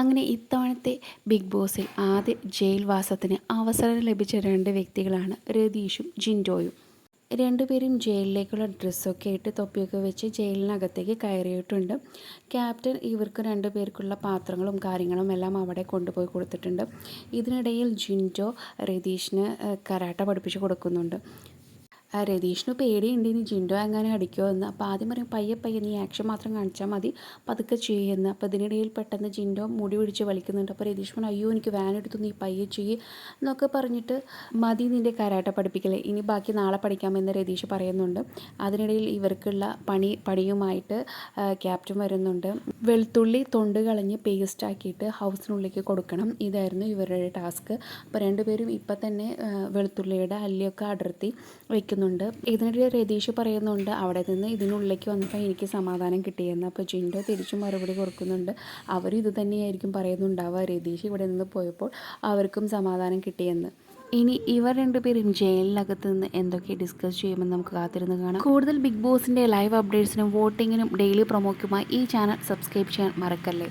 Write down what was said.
അങ്ങനെ ഇത്തവണത്തെ ബിഗ് ബോസിൽ ആദ്യ ജയിൽവാസത്തിന് അവസരം ലഭിച്ച രണ്ട് വ്യക്തികളാണ് രതീഷും ജിൻഡോയും. രണ്ടുപേരും ജയിലിലേക്കുള്ള ഡ്രസ്സൊക്കെ ഇട്ട് തൊപ്പിയൊക്കെ വെച്ച് ജയിലിനകത്തേക്ക് കയറിയിട്ടുണ്ട്. ക്യാപ്റ്റൻ ഇവർക്ക് രണ്ടുപേർക്കുള്ള പാത്രങ്ങളും കാര്യങ്ങളും എല്ലാം അവിടെ കൊണ്ടുപോയി കൊടുത്തിട്ടുണ്ട്. ഇതിനിടയിൽ ജിൻഡോ രതീഷിന് കരാട്ട പഠിപ്പിച്ച് കൊടുക്കുന്നുണ്ട്. രതീഷിന് പേടിയുണ്ട് ഇനി ജിൻഡോ എങ്ങനെ അടിക്കുമോ എന്ന്. അപ്പോൾ ആദ്യം പറയും പയ്യെ പയ്യെ നീ ആക്ഷൻ മാത്രം കാണിച്ചാൽ മതി. പതുക്കെ ചെയ്യുമെന്ന് അപ്പോൾ ഇതിനിടയിൽ പെട്ടെന്ന് ജിൻഡോ മുടി പിടിച്ച് വലിക്കുന്നുണ്ട്. അപ്പോൾ രതീഷ് പറഞ്ഞു അയ്യോ എനിക്ക് വാൻ എടുത്തു നീ പയ്യെ ചെയ്യ്. എന്നൊക്കെ പറഞ്ഞിട്ട് മതി നിന്റെ കരാട്ട പഠിപ്പിക്കലേ. ഇനി ബാക്കി നാളെ പഠിക്കാമെന്ന് രതീഷ് പറയുന്നുണ്ട്. അതിനിടയിൽ ഇവർക്കുള്ള പണി പണിയുമായിട്ട് ക്യാപ്റ്റൻ വരുന്നുണ്ട്. വെളുത്തുള്ളി തൊണ്ട് കളഞ്ഞ് പേസ്റ്റാക്കിയിട്ട് ഹൗസിനുള്ളിലേക്ക് കൊടുക്കണം. ഇതായിരുന്നു ഇവരുടെ ടാസ്ക് അപ്പോൾ രണ്ടുപേരും ഇപ്പം തന്നെ വെളുത്തുള്ളിയുടെ അല്ലിയൊക്കെ അടർത്തി വയ്ക്കുന്നു പറയുന്നുണ്ട് ഇതിനിടെ രതീഷ് പറയുന്നുണ്ട് അവിടെ നിന്ന് ഇതിനുള്ളിലേക്ക് വന്നപ്പോൾ എനിക്ക് സമാധാനം കിട്ടിയെന്ന്. അപ്പോൾ ജിൻഡോ തിരിച്ചും മറുപടി കൊടുക്കുന്നുണ്ട്. അവർ ഇത് തന്നെയായിരിക്കും പറയുന്നുണ്ടാവുക. രതീഷ് ഇവിടെ നിന്ന് പോയപ്പോൾ അവർക്കും സമാധാനം കിട്ടിയെന്ന്. ഇനി ഇവർ രണ്ടുപേരും ജയിലിനകത്ത് നിന്ന് എന്തൊക്കെ ഡിസ്കസ് ചെയ്യുമെന്ന് നമുക്ക് കാത്തിരുന്ന് കാണാം. കൂടുതൽ ബിഗ് ബോസിന്റെ ലൈവ് അപ്ഡേറ്റ്സിനും വോട്ടിങ്ങിനും ഡെയിലി പ്രൊമോക്കുമായി ഈ ചാനൽ സബ്സ്ക്രൈബ് ചെയ്യാൻ മറക്കല്ലേ?